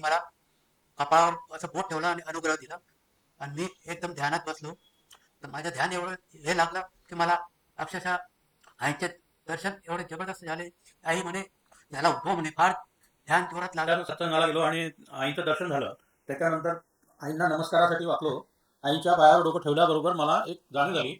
मला कपाळावर असं बोट ठेवलं आणि अनुग्रह दिला. आणि मी एकदम ध्यानात बसलो. तर माझं ध्यान एवढं हे लागलं की मला अक्षरशः आईचे दर्शन एवढे जबरदस्त झाले. आई म्हणे झाला उठो म्हणे फार ध्यान जोरात लागलं. सत्संगाला गेलो आणि आईचं दर्शन झालं. त्याच्यानंतर आईंना नमस्कारासाठी वाकलो. आईच्या पायावर डोकं ठेवल्याबरोबर मला एक जाणीव झाली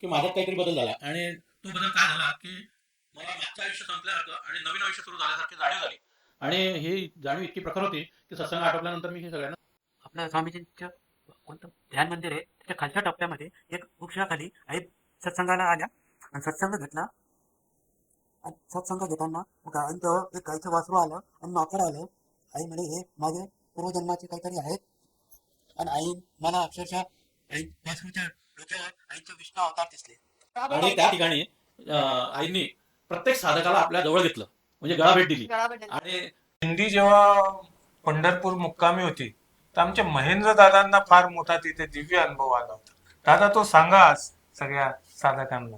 की माझ्यात काहीतरी बदल झाला. आणि तो बदल काय झाला? की मला मागचं आयुष्य संपल्यासारखं आणि नवीन आयुष्य सुरू झाल्यासारखी जाणीव झाली. आणि ही जाणीव इतकी प्रखर होती की सत्संग आटोपल्यानंतर मी हे सगळ्यांना आपल्या स्वामीजींचं कोणतं ध्यान मंदिर आहे त्याच्या खालच्या टप्प्यामध्ये एक वृक्षाखाली आई सत्संगाला आल्या. आणि सत्संग घेतला. आणि सत्संग घेताना गायीचं एक गायचं वासरू आलं आणि माकड आलं. आई म्हणे हे माझे पूर्वजन्माचे काहीतरी आहेत. आणि आई मला अक्षरशः आई वासरूच्या डोक्यावर आईचे विष्णू अवतार दिसले. आणि त्या ठिकाणी आईंनी प्रत्येक साधकाला आपल्या जवळ घेतलं. म्हणजे गळा भेट दिली. आणि दिंडी जेव्हा पंढरपूर मुक्कामी होती तर आमच्या महेंद्र दादांना फार मोठा तिथे दिव्य अनुभव आला होता. दादा तो सांगा आज सगळ्या साधकांना.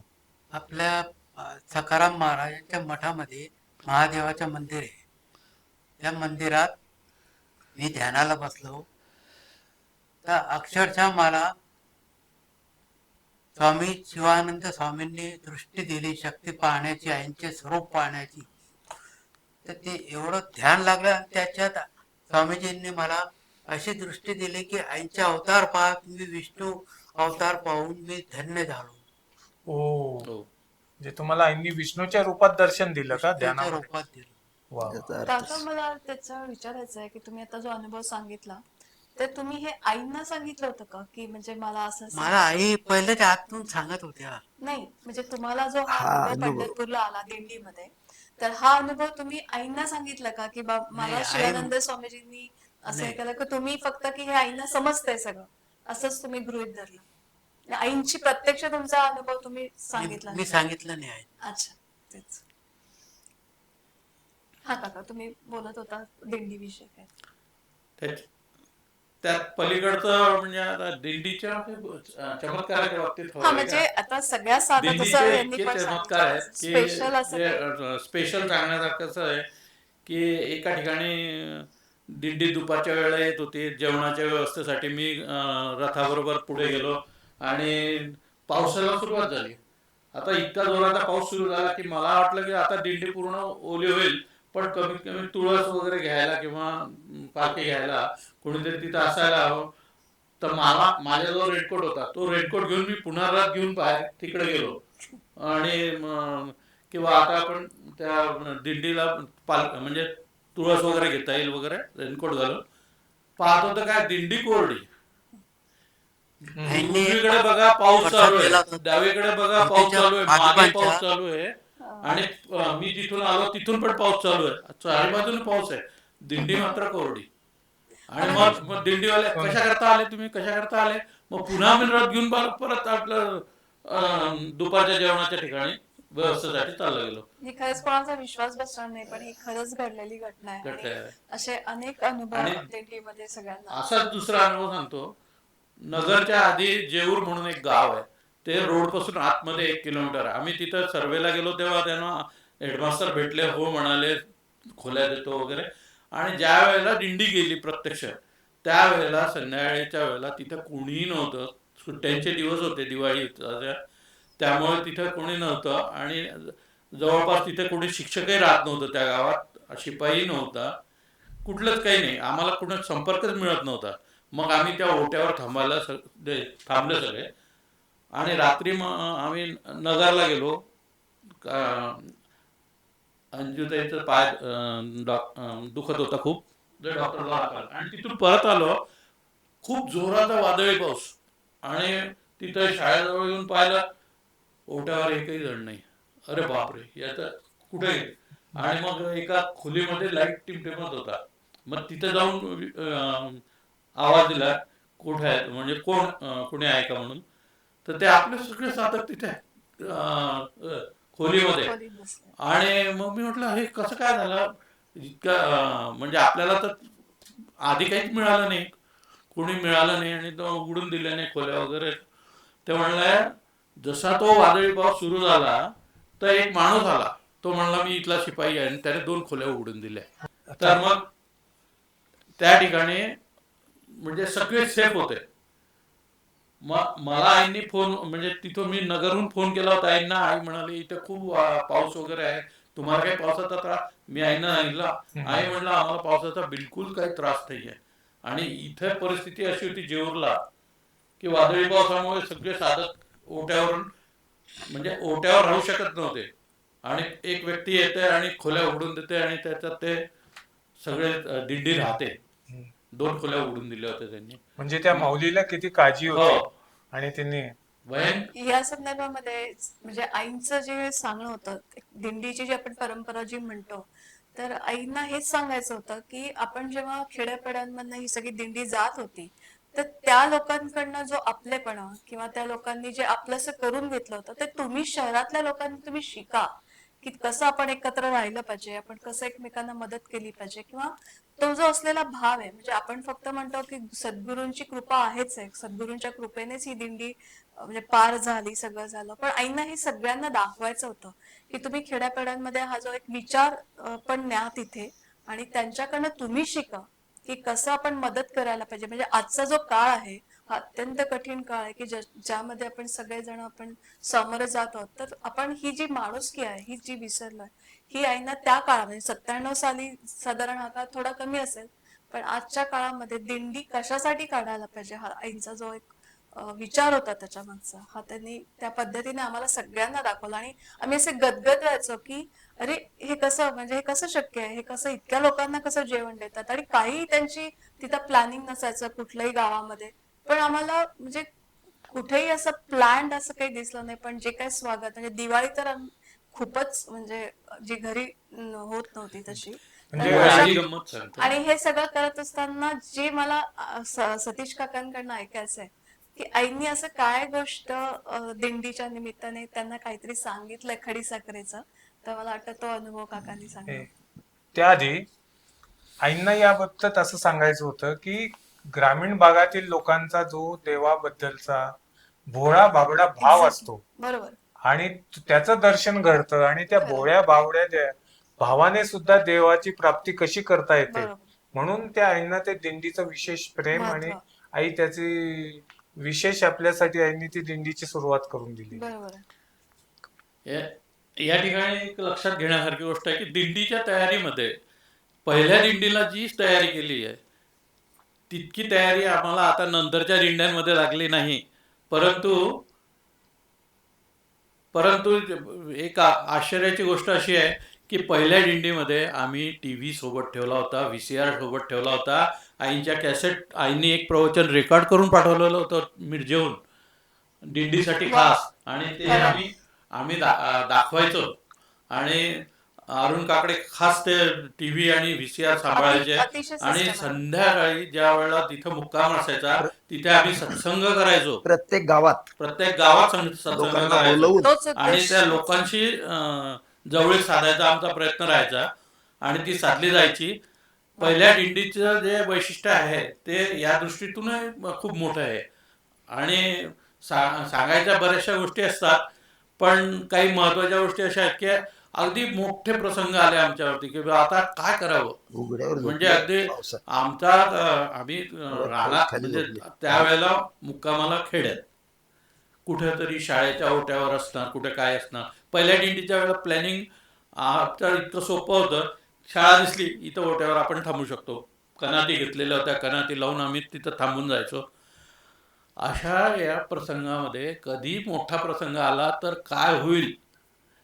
आपल्या अ, सखाराम महाराजांच्या मठामध्ये महादेवाचं मंदिर आहे. त्या मंदिरात मी ध्यानाला बसलो. तर अक्षरशः मला स्वामी शिवानंद स्वामींनी दृष्टी दिली शक्ती पाहण्याची आईंचे स्वरूप पाहण्याची. तर ते एवढं ध्यान लागलं आणि त्याच्यात स्वामीजींनी मला अशी दृष्टी दिली की आईचे अवतार पहा तुम्ही विष्णू अवतार पाहून मी धन्य झालो. ओ. हो. म्हणजे तुम्हाला आईंनी विष्णूच्या रूपात दर्शन दिलं का ध्यानामध्ये? रूपात दिलं. वा काका मला त्याचा विचारायचं आहे की तुम्ही आता जो अनुभव सांगितला ते तुम्ही हे आईंना सांगितलं होतं का? की म्हणजे मला असं मला आई पहिल्याच्या आतून सांगत होत्या. नाही म्हणजे तुम्हाला जो हा अनुभव. पंढरपूरला आला दिंडीमध्ये तर हा अनुभव तुम्ही आईंना सांगितलं का? की बा मला शिवानंद स्वामीजींनी असं हे नाही. केलं की तुम्ही फक्त की हे आईंना समजतंय सगळं. असंच तुम्ही गृहित धरलं. आईंची प्रत्यक्ष तुमचा अनुभव तुम्ही सांगितला मी नाही. सांगितलं नाही आई अच्छा तेच. हा काका तुम्ही बोलत होता दिंडी विषय. काय त्याच- त्यात पलीकडचं म्हणजे आता दिंडीच्या चमत्काराच्या बाबतीत हा म्हणजे आता सगळ्या साधा जसं दिंडीचे यांनी इतके पण चमत्कार आहेत की स्पेशल असं काही- स्पेशल सांगण्यासारखं असं आहे की एका ठिकाणी दिंडी दुपारच्या वेळेला येत होती. जेवणाच्या व्यवस्थेसाठी मी अं, रथाबरोबर पुढे गेलो आणि पावसाला सुरुवात झाली. आता इतका जोराचा पाऊस सुरू झाला की मला वाटलं की आता दिंडी पूर्ण ओली होईल. पण कमीत कमी तुळस वगैरे घ्यायला किंवा पालखी घ्यायला कोणीतरी तिथं असायला हवं. तर मला माझ्याजवळ रेनकोट होता. तो रेनकोट घेऊन मी पुन्हा रात घेऊन बाहेर तिकडे गेलो. आणि किंवा आता आपण त्या दिंडीला पाल म्हणजे तुळस वगैरे घेता येईल वगैरे रेनकोट घालून पाहतो तर काय दिंडी कोरडी. उजवीकडे बघा पाऊस चालू आहे. डावीकडे बघा पाऊस चालू आहे. मागे पाऊस चालू आहे. आणि मी जिथून आलो तिथून पण पाऊस चालू आहे. चारी बाजूने पाऊस आहे. दिंडी मात्र कोरडी. आणि मग मग दिंडीवाले कशा करता आले तुम्ही? कशा करता आले? मग पुन्हा मी रथ घेऊन परत परत आपलं दुपारच्या जेवणाच्या ठिकाणी व्यवस्थेसाठी चाललं गेलो. ही खरंच कोणाचा विश्वास बसणार नाही पण ही खरंच घडलेली घटना आहे. असे अनेक अनुभव दिंडीमध्ये सगळ्यांना. असाच दुसरा अनुभव सांगतो. नगरच्या आधी जेऊर म्हणून एक गाव आहे. ते रोडपासून आतमध्ये एक किलोमीटर आम्ही तिथं सर्वेला गेलो तेव्हा त्यांना हेडमास्टर भेटले हो म्हणाले खोल्या देतो वगैरे. आणि ज्या वेळेला दिंडी गेली प्रत्यक्ष त्यावेळेला संध्याकाळीच्या वेळेला तिथं कोणीही नव्हतं. सुट्ट्यांचे दिवस होते दिवाळी त्यामुळे तिथं कोणी नव्हतं. आणि जवळपास तिथे कोणी शिक्षकही राहत नव्हतं त्या गावात शिपाई नव्हता. कुठलंच काही नाही. आम्हाला कुठं संपर्कच मिळत नव्हता. मग आम्ही त्या ओट्यावर थांबायला थांबले सगळे. आणि रात्री मग आम्ही नगरला गेलो. का- अंजुताईचं पाय दुखत होता खूप. डॉक्टरला. आणि तिथून परत आलो. खूप जोराचा वादळी पाऊस. आणि तिथं शाळेजवळ येऊन पाहिलं ओट्यावर एकही जण नाही. अरे बापरे याचं कुठे? आणि मग एका खोलीमध्ये लाइट टिमटिमत होता. मग तिथे जाऊन आवाज दिला कुठे आहे म्हणजे कोण कोणी आहे का म्हणून? तर ते आपले सगळे साधक तिथे खोलीमध्ये. आणि मग मी म्हटलं हे कसं काय झालं? इतकं म्हणजे आपल्याला तर आधी काहीच मिळालं नाही. कोणी मिळालं नाही आणि तो उघडून दिले नाही खोल्या वगैरे. ते म्हणलं जसा तो वादळी पाऊस सुरू झाला तर एक माणूस आला. तो म्हणला मी इथला शिपाई आहे आणि त्याने दोन खोल्या उघडून दिल्या. तर मग त्या ठिकाणी म्हणजे सगळे सेफ होते. मला आईंनी फोन म्हणजे तिथं मी नगरहून फोन केला होता. आईंना आई म्हणाली इथे खूप पाऊस वगैरे आहे. तुम्हाला काही पावसाचा त्रास? मी आईनं सांगितलं आई म्हणलं आम्हाला पावसाचा बिलकुल काही त्रास नाही आहे आणि इथे परिस्थिती अशी होती जेऊरला की वादळी पावसामुळे सगळे साधक ओट्यावरून म्हणजे ओट्यावर राहू शकत नव्हते. आणि एक व्यक्ती येते आणि खोल्या उघडून देते आणि त्याच्यात ते सगळे दिंडी राहते. दोन खोल्या उघडून दिल्या होत्या त्यांनी. म्हणजे त्या माऊलीला किती काळजी होती हो आणि त्यांनी या संदर्भामध्ये म्हणजे आईंचं जे सांगणं होतं दिंडीची जी आपण परंपरा जी म्हणतो तर आईंना हेच सांगायचं होतं की आपण जेव्हा खेड्यापाड्यांमधनं ही सगळी दिंडी जात होती तर त्या लोकांकडनं जो आपलेपणा किंवा त्या लोकांनी जे आपलंसं करून घेतलं होतं ते तुम्ही शहरातल्या लोकांनी तुम्ही शिका की कसं आपण एकत्र राहिलं पाहिजे आपण कसं एकमेकांना मदत केली पाहिजे किंवा तो जो असलेला भाव आहे म्हणजे आपण फक्त म्हणतो की सद्गुरूंची कृपा आहेच आहे. सद्गुरूंच्या कृपेनेच ही दिंडी म्हणजे पार झाली सगळं झालं. पण आईंना हे सगळ्यांना दाखवायचं होतं की तुम्ही खेड्यापेड्यांमध्ये हा जो एक विचार पण न्या तिथे आणि त्यांच्याकडनं तुम्ही शिका की कसं आपण मदत करायला पाहिजे. म्हणजे आजचा जो काळ आहे हा अत्यंत कठीण काळ आहे की ज्यामध्ये आपण सगळेजण आपण समोर जात आहोत. तर आपण ही जी माणुसकी आहे ही जी विसरलोय ही आईना त्या काळामध्ये. सत्त्याण्णव साली साधारण हा काळ थोडा कमी असेल पण आजच्या काळामध्ये दिंडी कशासाठी काढायला पाहिजे हा आईचा जो एक विचार होता त्याच्या मागचा. हा त्यांनी त्या पद्धतीने आम्हाला सगळ्यांना दाखवला आणि आम्ही असे गदगद व्हायचो की अरे हे कसं म्हणजे हे कसं शक्य आहे? हे कसं इतक्या लोकांना कसं जेवण देतात? आणि काही त्यांची तिथं प्लॅनिंग नसायचं कुठल्याही गावामध्ये. पण आम्हाला म्हणजे कुठेही असं प्लॅन्ड असं काही दिसलं नाही पण जे काही स्वागत म्हणजे दिवाळी तर खूपच म्हणजे जी घरी होत नव्हती तशी. म्हणजे माझी गंमत सांगतो आणि हे सगळं करत असताना जे मला स- सतीश काकांकडनं ऐकायचं आहे की आईंनी असं काय गोष्ट अ, दिंडीच्या निमित्ताने त्यांना काहीतरी सांगितलंय खडी साखरेचं? तर मला वाटतं तो अनुभव काकांनी सांगितला. हे- त्याआधी आईंना याबाबतीत असं सांगायचं होतं की ग्रामीण भागातील लोकांचा जो देवाबद्दलचा भोळा बाबडा भाव असतो बरोबर. आणि त्याचं दर्शन घडतं आणि त्या भोळ्या बावड्या भावाने सुद्धा देवाची प्राप्ती कशी करता येते? म्हणून त्या आईंना ते दिंडीचं विशेष प्रेम. आणि आई त्याची विशेष आपल्यासाठी आईने ती दिंडीची सुरुवात करून दिली. बरोबर. आहे. या- या ठिकाणी एक लक्षात घेण्यासारखी गोष्ट आहे की दिंडीच्या तयारीमध्ये पहिल्या दिंडीला जी तयारी केली आहे. तितकी तयारी आम्हाला आता नंतरच्या दिंड्यांमध्ये लागली नाही. परंतु परंतु एक आश्चर्याची गोष्ट अशी आहे की पहिल्या दिंडीमध्ये आम्ही टी व्ही सोबत ठेवला होता व्ही सी आर सोबत ठेवला होता. आईंच्या कॅसेट आईंनी एक प्रवचन रेकॉर्ड करून पाठवलेलं होतं मिरजेहून. दिंडीसाठी खास. आणि ते आम्ही आम्ही दा- दाखवायचो. आणि अरुण काकडे खास ते टी व्ही आणि व्ही सी आर सांभाळायचे. आणि. संध्याकाळी ज्या वेळेला तिथं मुक्काम असायचा तिथे आम्ही सत्संग करायचो. प्रत्येक गावात. प्रत्येक गावात सत्संग करायचो. आणि त्या लोकांशी जवळीक साधायचा आमचा प्रयत्न राहायचा. आणि ती साधली जायची. पहिल्या दिंडीचं जे वैशिष्ट्य आहे ते या दृष्टीतून खूप मोठं आहे. आणि सांगायच्या बऱ्याचशा गोष्टी असतात पण काही महत्त्वाच्या गोष्टी अशा आहेत की अगदी मोठे प्रसंग आले आमच्यावरती की आता काय करावं? म्हणजे अगदी. आमचा आम्ही राहणार म्हणजे. त्यावेळेला मुक्कामाला खेड्यात कुठेतरी शाळेच्या ओट्यावर असणार कुठे काय असणार. पहिल्या दिंडीच्या वेळेला प्लॅनिंग तर इतकं सोपं होतं. शाळा दिसली इथं ओट्यावर आपण थांबू शकतो. कनाती घेतलेल्या होत्या कनाती लावून आम्ही तिथं थांबून जायचो. अशा या प्रसंगामध्ये कधी मोठा प्रसंग आला तर काय होईल?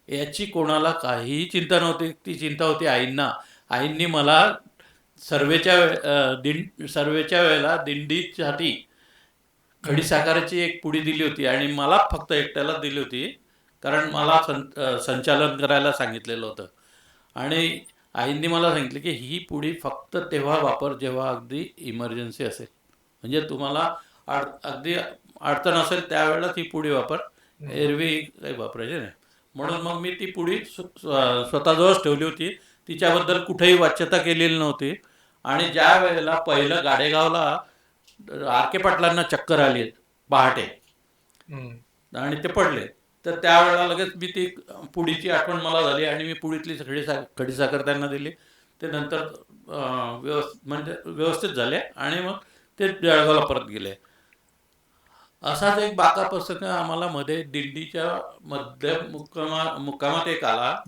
याची कोणाला काहीही चिंता नव्हती. ती चिंता होती आईंना. आईंनी मला सर्वेच्या दिं सर्वेच्या वेळेला दिंडीसाठी खडीसाकाराची एक पुडी दिली होती आणि मला फक्त एकट्याला दिली होती. कारण मला सं संचालन करायला सांगितलेलं होतं. आणि आईंनी मला सांगितलं की ही पुडी फक्त तेव्हा वापर जेव्हा अगदी इमर्जन्सी असेल. म्हणजे तुम्हाला अड अगदी अडचण असेल त्यावेळेला ती पुडी वापर. एरवी काही वापरायची नाही. म्हणून मग मी ती स्व- स्वतःजवळच ठेवली होती. तिच्याबद्दल कुठेही वाच्यता केलेली नव्हती. आणि ज्या वेळेला पहिलं गाडेगावला आर के पाटलांना चक्कर आली पहाटे. आणि ते पडले. तर त्यावेळेला लगेच मी ती पुडीची आठवण मला झाली आणि मी पुडीतली खडी सा खडीसाखर त्यांना दिली. ते नंतर अं, व्यवस् म्हणजे व्यवस्थित झाले आणि मग ते जळगावला परत गेले. असाच एक बाका प्रसंग आम्हाला मध्ये दिंडीच्या मध्य मुक्कामा मुक्कामात एक आला.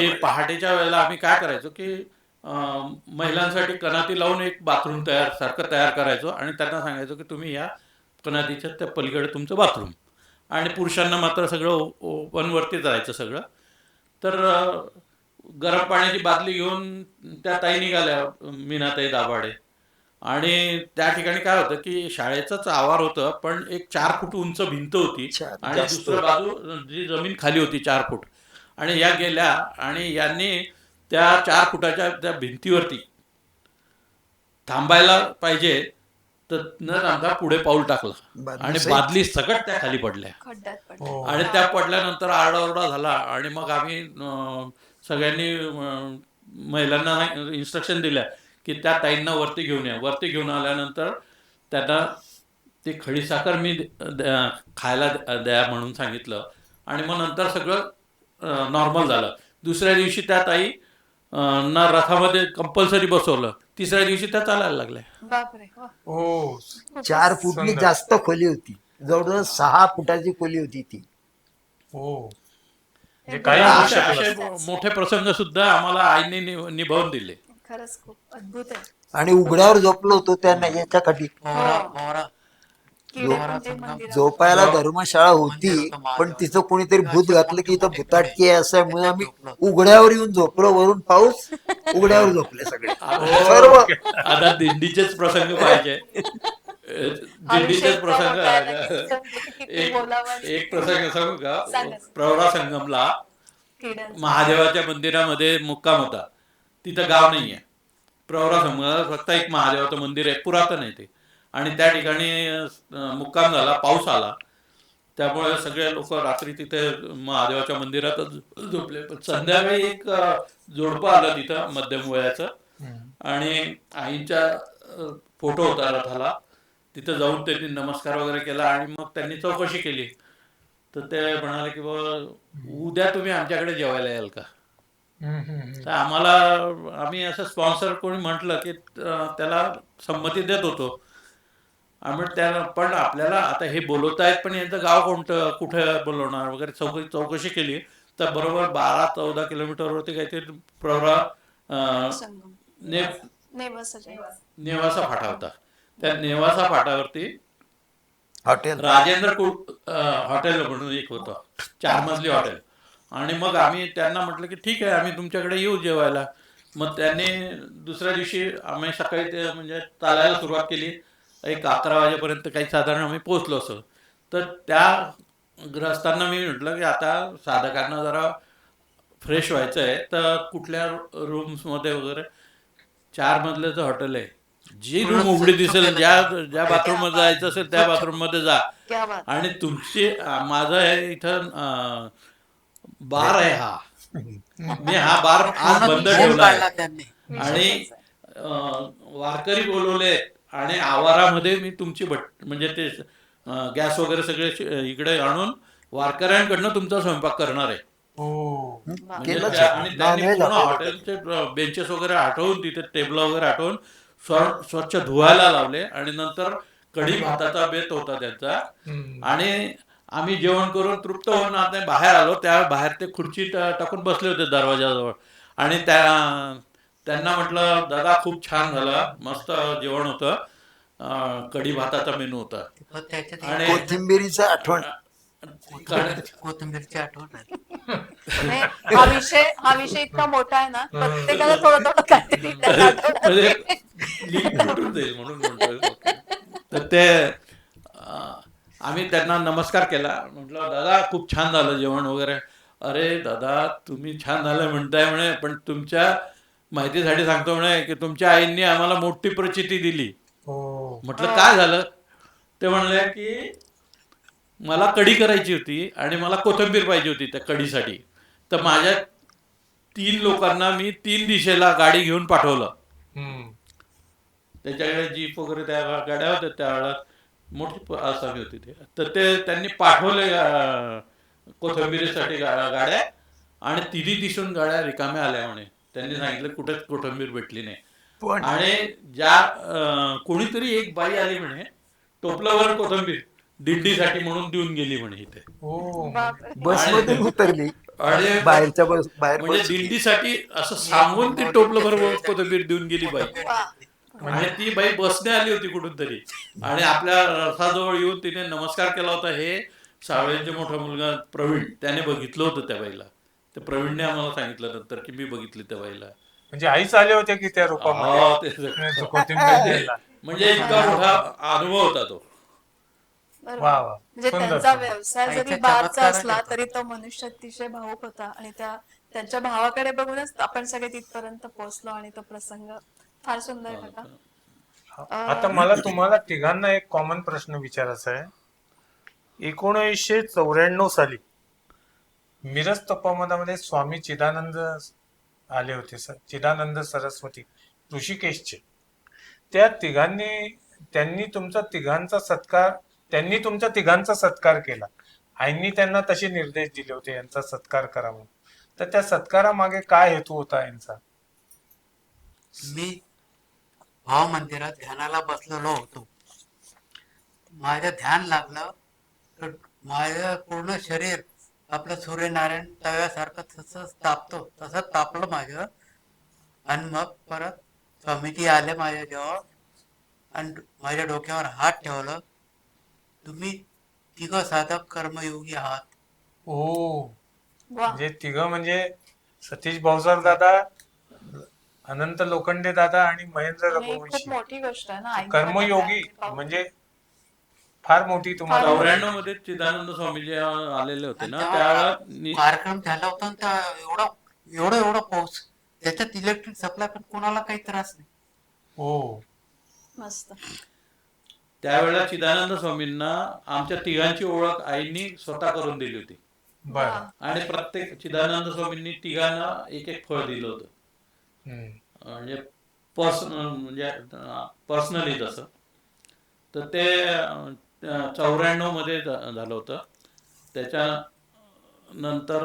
की. पहाटेच्या वेळेला आम्ही काय करायचो की महिलांसाठी कनाती लावून एक बाथरूम तयार सारखं तयार करायचो आणि त्यांना सांगायचो की तुम्ही या कनातीच्या त्या पलीकडे तुमचं बाथरूम. आणि पुरुषांना मात्र सगळं ओ- ओपनवरतीच राहायचं सगळं. तर गरम पाण्याची बादली घेऊन त्या ताई निघाल्या मीनाताई दाभाडे. आणि त्या ठिकाणी काय होतं की शाळेचंच आवार होतं पण एक चार फूट उंच भिंत होती आणि. दुसरं बाजू जी जमीन खाली होती चार फूट आणि या गेल्या आणि यांनी त्या चार फुटाच्या त्या भिंतीवरती थांबायला पाहिजे तर न थांबता पुढे पाऊल टाकलं आणि. बादली सकट त्या खाली पडल्या हो. आणि त्या पडल्यानंतर आरडाओरडा झाला आणि मग आम्ही सगळ्यांनी महिलांना इन्स्ट्रक्शन दिल्या की त्या ताईंना वरती घेऊन या. वरती घेऊन आल्यानंतर त्यांना ती खडीसाखर मी खायला द्या म्हणून सांगितलं. आणि मग नंतर सगळं नॉर्मल झालं. दुसऱ्या दिवशी त्या ताई ना रथामध्ये कंपल्सरी बसवलं. तिसऱ्या दिवशी त्या चालायला लागल्या. हो. चार फुटनी. जास्त खोली होती. जवळजवळ सहा फुटाची खोली होती ती. हो. मोठे प्रसंग सुद्धा आम्हाला आईने निभावून दिले. खरंच खूप अद्भुत आहे. आणि उघड्यावर झोपलो होतो त्या याच्यासाठी हो. किडे पण ते मंदिरात. झोपायला धर्मशाळा होती पण तिथं कोणीतरी भूत घातलं की इथं भूताटकी आहे असल्यामुळे आम्ही उघड्यावर येऊन झोपलो वरून पाऊस उघड्यावर झोपले सगळे. सर्व. आता दिंडीचेच प्रसंग पाहिजे. दिंडीचेच प्रसंग आहे. ना किती एक बोलावं? आणि एक प्रसंग सांगू का? सांगा. प्रवरा संगमला किड्यांचं. महादेवाच्या मंदिरामध्ये मुक्काम होता. तिथं गाव नाहीये. प्रवरा संगमाला फक्त एक महादेवाचं मंदिर आहे पुरातन आहे ते. आणि त्या ठिकाणी मुक्काम झाला पाऊस आला. त्यामुळे सगळे लोक रात्री तिथे महादेवाच्या मंदिरातच झोपले. पण संध्याकाळी एक जोडपं आलं तिथं मध्यम वयाचं. आणि आईंच्या फोटो होता रथाला तिथं जाऊन त्यांनी नमस्कार वगैरे केला आणि मग त्यांनी चौकशी केली. तर ते म्हणाले की बाबा उद्या तुम्ही आमच्याकडे जेवायला याल का? तर आम्हाला आम्ही असं स्पॉन्सर कोणी म्हटलं की त्याला संमती देत होतो. आम्ही त्या पण आपल्याला आता हे बोलवत आहेत पण यांचं गाव कोणतं कुठं बोलवणार वगैरे चौकशी चौकशी केली. तर बरोबर बारा चौदा किलोमीटरवरती काहीतरी प्रवरा ने नेवासा फाटा होता. त्या नेवासा फाटावरती हॉटेल. राजेंद्र हॉटेल म्हणून एक होतं. चार मजली हॉटेल. आणि मग आम्ही त्यांना म्हटलं की ठीक आहे आम्ही तुमच्याकडे येऊ जेवायला. मग त्यांनी दुसऱ्या दिवशी आम्ही सकाळी ते म्हणजे चालायला सुरुवात केली. एक अकरा वाजेपर्यंत काही साधारण आम्ही पोहोचलो असो. तर त्या ग्रस्तांना मी म्हटलं की आता साधकांना जरा फ्रेश व्हायचं आहे. तर कुठल्या रूम्समध्ये वगैरे? चार मजल्याचं हॉटेल आहे. जी रूम उघडी दिसेल ज्या ज्या बाथरूममध्ये जायचं असेल त्या बाथरूममध्ये जा. आणि तुमची माझं हे इथं बार आहे हा. मी हा बार आज बंद ठेवला आहे. आणि वारकरी बोलवले आणि आवारामध्ये मी तुमची भट म्हणजे ते गॅस वगैरे सगळे इकडे आणून वारकऱ्यांकडनं तुमचा स्वयंपाक करणार आहे. हो. म्हणजे. आणि. हॉटेलचे बेंचेस वगैरे हटवून तिथे टेबल वगैरे स्व- स्वच्छ धुवायला लावले आणि नंतर कढी भाताचा बेत होता त्यांचा. आणि आम्ही जेवण करून तृप्त होऊन आता बाहेर आलो. त्या बाहेर ते खुर्ची टाकून बसले होते दरवाजाजवळ. आणि त्या त्यांना म्हटलं दादा खूप छान झालं. मस्त जेवण होतं. कढी भाताचा मेनू होता. आणि कोथिंबिरीचं आठवण. कोथिंबीरची आठवण हा विषय हा विषय इतका मोठा आहे ना प्रत्येकाला थोडं थोडं काहीतरी म्हणजे म्हणून म्हणतोय. तर ते आम्ही त्यांना नमस्कार केला. म्हटलं दादा खूप छान झालं जेवण वगैरे. अरे दादा तुम्ही छान झालं म्हणताय म्हणे पण तुमच्या माहितीसाठी सांगतो म्हणे की तुमच्या आईंनी आम्हाला मोठी प्रचिती दिली. हो. म्हटलं काय झालं? ते म्हणले की मला कढी करायची होती आणि मला कोथिंबीर पाहिजे होती त्या कढीसाठी. तर माझ्या तीन लोकांना मी तीन दिशेला गाडी घेऊन पाठवलं. त्याच्याकडे जीप वगैरे त्या गाड्या होत्या त्यावेळेला मोठी आसामी होती ते. तर ते त्यांनी पाठवले कोथिंबिरीसाठी गाड्या आणि तिन्ही दिसून गाड्या रिकाम्या आल्या म्हणे. त्यांनी सांगितलं कुठेच कोथंबीर भेटली नाही. पण आणि ज्या कोणीतरी एक बाई आली म्हणे टोपल्यावर कोथंबीर दिंडीसाठी म्हणून देऊन गेली म्हणे इथे. हो. बापरे. बस मधून उतरली. आणि बाहेरच्या बस बाहेर म्हणजे दिंडीसाठी असं सांगून ती टोपलं कोथंबीर देऊन गेली बाई. आणि ती बाई बसने आली होती कुठून तरी. आणि आपल्या रथाजवळ येऊन तिने नमस्कार केला होता. हे सावळ्यांचे मोठा मुलगा प्रवीण त्याने बघितलं होतं त्या बाईला. त्या प्रवीणने आम्हाला सांगितलं नंतर की मी बघितली त्या बाईला. म्हणजे आईच आले होते की त्या रूपामध्ये? ते- कोथिंबीर द्यायला. म्हणजे इतका मोठा अनुभव होता तो. बरोबर. वा वा. म्हणजे सुंदर त्यांचा सुंदर. व्यवसाय जरी आईच्या बारचा असला होता. तरी तो मनुष्य अतिशय भावुक होता. आणि त्या त्यांच्या भावाकडे बघूनच आपण सगळे तिथपर्यंत पोहोचलो आणि तो प्रसंग फार सुंदर होता आता मला तुम्हाला तिघांना एक कॉमन प्रश्न विचारायचा आहे. एकोणीसशे चौऱ्याण्णव साली मिरज तपोवनामध्ये स्वामी चिदानंद आले होते सर चिदानंद सरस्वती ऋषिकेशचे. त्या तिघांनी त्यांनी तुमचा तिघांचा सत्कार त्यांनी तुमच्या तिघांचा सत्कार केला. आईंनी त्यांना तसे निर्देश दिले होते यांचा सत्कार करा म्हणून. तर त्या सत्कारामागे काय हेतू होता यांचा? मी भाव मंदिरात ध्यानाला बसलेलो होतो माझं ध्यान लागलं तर माझं पूर्ण शरीर आपलं सूर्यनारायण तव्यासारखं तसंच तापतो तसंच तापलं माझं. आणि मग परत स्वामीजी आले माझ्याजवळ आणि माझ्या डोक्यावर हात ठेवलं तुम्ही तिघ साधक कर्मयोगी आहात. ओ वा. म्हणजे तिघ म्हणजे सतीश भाऊसर दादा अनंत लोखंडे दादा आणि महेंद्र आणि खूप रघुवंशी मोठी गोष्ट आहे ना कर्मयोगी म्हणजे फार मोठी तुम्हाला चौऱ्याण्णवमध्ये चिदानंद स्वामीजी आलेले होते ना त्यावेळेला नि- कार्यक्रम झाला होता आणि त्या एवढा एवढा एवढा पाऊस. त्याच्यात इलेक्ट्रिक सप्लाय पण कोणाला काही त्रास नाही. हो. मस्त. त्यावेळेला चिदानंद स्वामींना आमच्या तिघांची ओळख आईंनी स्वतः करून दिली होती. बर. आणि प्रत्येक चिदानंद स्वामींनी तिघांना एक एक फळ दिलं होतं. म्हणजे पर्सनल म्हणजे पर्सनली तसं. तर ते चौऱ्याण्णवमध्ये झा- झालं होतं. त्याच्या नंतर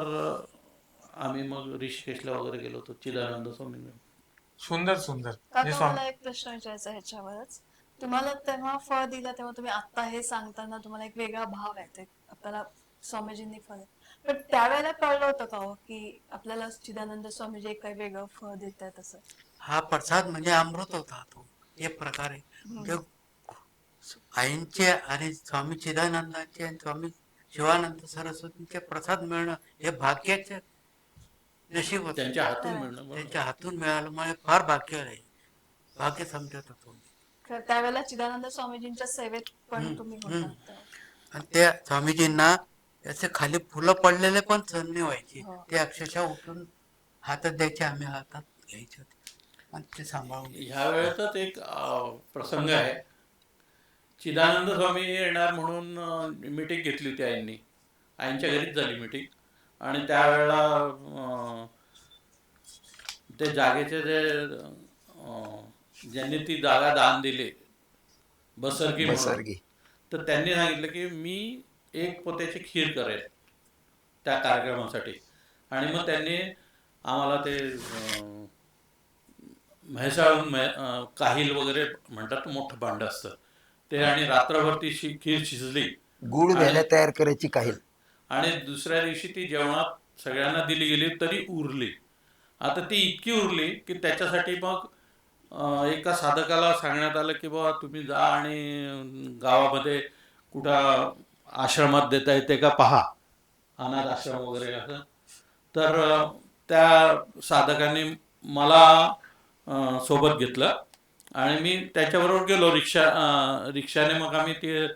आम्ही मग ऋषिकेशला वगैरे गेलो होतो. चिदानंद स्वामी सुंदर सुंदर. काका स्वामी मला एक प्रश्न विचारायचा आहे ह्याच्यावरच. तुम्हाला तेव्हा फळ दिलं तेव्हा तुम्ही आता हे सांगताना तुम्हाला एक वेगळा भाव आहे. ते आपल्याला स्वामीजींनी फळ पण त्यावेळेला कळलं होतं का हो की आपल्याला चिदानंद स्वामीजी एक काही वेगळं फळ देत आहेत असं? हा प्रसाद म्हणजे अमृत होता तो. एक प्रकारे. आईंचे आणि स्वामी चिदानंदांचे आणि स्वामी शिवानंद सरस्वतींचे प्रसाद मिळणं हे भाग्याचे नशीब होतं. त्यांच्या हातून मिळणं. त्यांच्या हातून मिळालं म्हणजे फार भाग्य आहे. भाग्य समजत होतो. तर त्यावेळेला चिदानंद स्वामीजींच्या सेवेत पण हम्म, तुम्ही आणि त्या स्वामीजींना याचे खाली फुलं पडलेले पण सहन नाही व्हायची. हो. ते अक्षरशः उठून हातात द्यायचे आम्ही हातात घ्यायचे होते. आणि ते सांभाळून. ह्या वेळेचाच एक प्रसंग आहे. चिदानंद स्वामी येणार म्हणून मीटिंग घेतली होती आईंनी. आईंच्या घरीच झाली मीटिंग आणि त्यावेळेला ते जागेचे जे ज्यांनी ती जागा दान दिली बसरगी बसर्गी. तर त्यांनी सांगितलं की मी एक पोत्याची खीर करेल त्या कार्यक्रमासाठी. आणि मग त्यांनी आम्हाला ते अं, म्हैसाळून मै अं, काहील वगैरे म्हणतात मोठं भांड असतं. ते आणि रात्रभर ती शि खीर शिजली गुळ घ्यायला तयार करायची काही आणि दुसऱ्या दिवशी ती जेवणात सगळ्यांना दिली गेली तरी उरली. आता ती इतकी उरली की त्याच्यासाठी मग अं, एका साधकाला सांगण्यात आलं की बाबा तुम्ही जा आणि गावामध्ये कुठं आश्रमात देता येते का पहा. अनाथ आश्रम वगैरे असं. तर अं, त्या साधकाने मला सोबत घेतलं. आणि मी त्याच्याबरोबर गेलो रिक्षा रिक्षाने मग आम्ही ते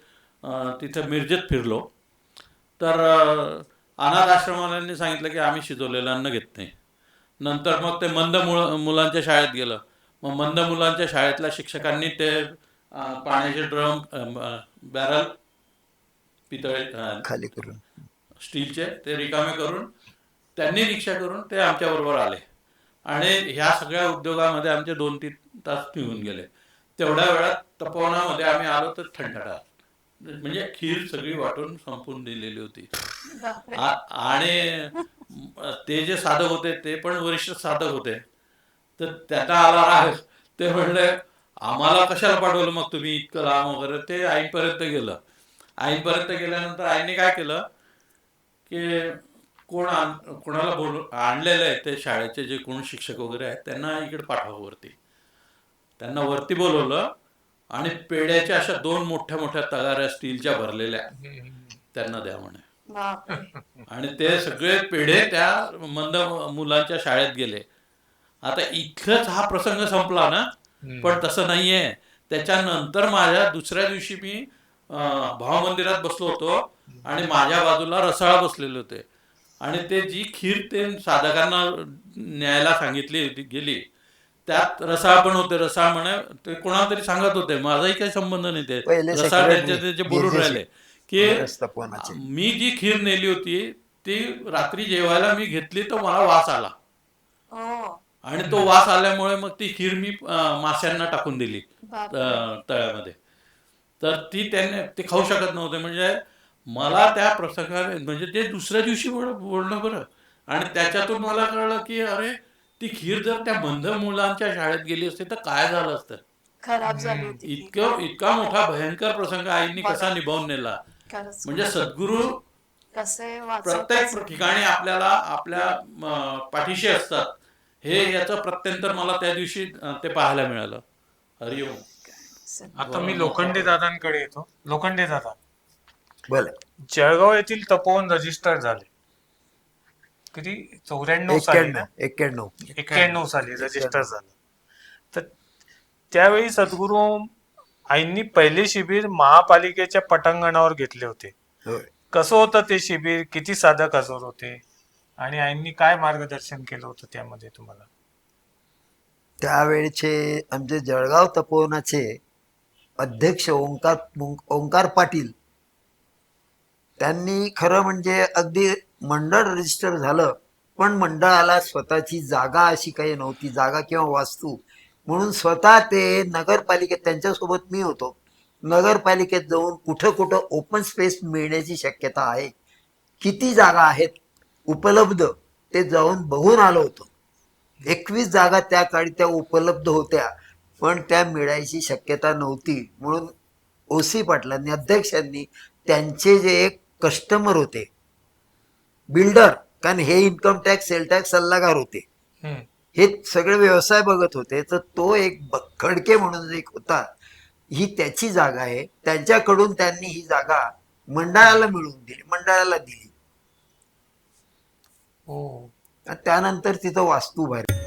तिथं मिरजेत फिरलो. तर अनाथ आश्रमालांनी सांगितलं की आम्ही शिजवलेलं अन्न घेत नाही. नंतर मग ते मंद मुळ मुलांच्या शाळेत गेलं. मग मंद मुलांच्या शाळेतल्या शिक्षकांनी ते पाण्याचे ड्रम बॅरल पितळे खाली करून. स्टीलचे ते रिकामे करून त्यांनी रिक्षा करून ते आमच्याबरोबर आले. आणि ह्या सगळ्या उद्योगामध्ये आमचे दोन तीन तास निघून गेले. तेवढ्या वेळात तपोवनामध्ये आम्ही आलो तर थंडाटा म्हणजे खीर सगळी वाटून संपून दिलेली होती. आणि ते जे साधक होते ते पण वरिष्ठ साधक होते. तर त्याचा आला राग ते म्हणले आम्हाला कशाला पाठवलं मग तुम्ही इतकं लांब वगैरे? ते आईपर्यंत गेलं. आईपर्यंत गेल्यानंतर आईने काय केलं की कोण कोणाला बोल आणलेलं आहे ते शाळेचे जे कोण शिक्षक वगैरे आहेत त्यांना इकडे पाठवा वरती. त्यांना वरती बोलवलं आणि पेड्याच्या अशा दोन मोठ्या मोठ्या तगाऱ्या स्टीलच्या भरलेल्या त्यांना द्या म्हणे. आणि ते सगळे पेढे त्या मंद मुलांच्या शाळेत गेले. आता इथलंच हा प्रसंग संपला ना पण तसं नाहीये. त्याच्यानंतर माझ्या दुसऱ्या दिवशी मी अं, भावमंदिरात बसलो होतो आणि माझ्या बाजूला रसाळ बसलेले होते. आणि ते जी खीर ते साधकांना न्यायला सांगितली गेली त्यात रसाळ पण होते. रसाळ म्हणे ते कोणाला तरी सांगत होते. माझाही काही संबंध नाही ते. पहिले रसाळ त्याचे बोलून. राहिले की. मी जी खीर नेली होती ती रात्री जेवायला मी घेतली तर मला वास आला. हो. आणि तो वास आल्यामुळे मग ती खीर मी माश्यांना टाकून दिली तळ्यामध्ये. तर ती त्यांनी ते खाऊ शकत नव्हते. म्हणजे मला त्या प्रसंगाने म्हणजे ते दुसऱ्या दिवशी बोल- बोलणं बरं. आणि त्याच्यातून मला कळलं की अरे ती खीर जर त्या मंद मुलांच्या शाळेत गेली असते तर काय झालं असतं? खराब झाली होती ती. इतकं इतका मोठा भयंकर प्रसंग आईंनी कसा निभावून नेला. म्हणजे सद्गुरू कसे प्रत्येक ठिकाणी आपल्याला आपल्या पाठीशी असतात. हे याचं प्रत्यंतर मला त्या दिवशी ते पाहायला मिळालं. हरिओम. आता मी लोखंडे दादांकडे येतो. लोखंडे दादा. बोला जळगाव येथील तपोवन रजिस्टर झाले. किती? चौऱ्याण्णव साली ना? एक्क्याण्णव एक्क्याण्णव. एक्क्याण्णव साली रजिस्टर झालं. तर त्यावेळी सद्गुरू आईंनी पहिले शिबिर महापालिकेच्या पटांगणावर घेतले होते. होय. कसं होतं ते शिबिर? किती साधक हजर होते? आणि आईंनी काय मार्गदर्शन केलं होतं त्यामध्ये तुम्हाला? त्यावेळचे आमचे जळगाव तपोवनाचे अध्यक्ष ओंकार ओंकार पाटील त्यांनी खरं म्हणजे अगदी मंडळ रजिस्टर झालं पण मंडळाला स्वतःची जागा अशी काही नव्हती जागा किंवा वास्तू. म्हणून स्वतः ते नगरपालिकेत त्यांच्यासोबत मी होतो. नगरपालिकेत जाऊन कुठं कुठं ओपन स्पेस मिळण्याची शक्यता आहे किती जागा आहेत उपलब्ध ते जाऊन बघून आलो होतो. एकवीस जागा त्या काळी त्या उपलब्ध होत्या पण त्या मिळायची शक्यता नव्हती. म्हणून ओसी पाटलांनी अध्यक्षांनी त्यांचे जे एक कस्टमर होते. बिल्डर कारण हे इन्कम टॅक्स सेल टॅक्स सल्लागार होते. हे सगळे व्यवसाय बघत होते तर तो एक खडके म्हणून एक होता. ही त्याची जागा आहे. त्यांच्याकडून त्यांनी ही जागा मंडळाला मिळवून दिली मंडळाला दिली. हो. त्यानंतर तिथं वास्तू उभारली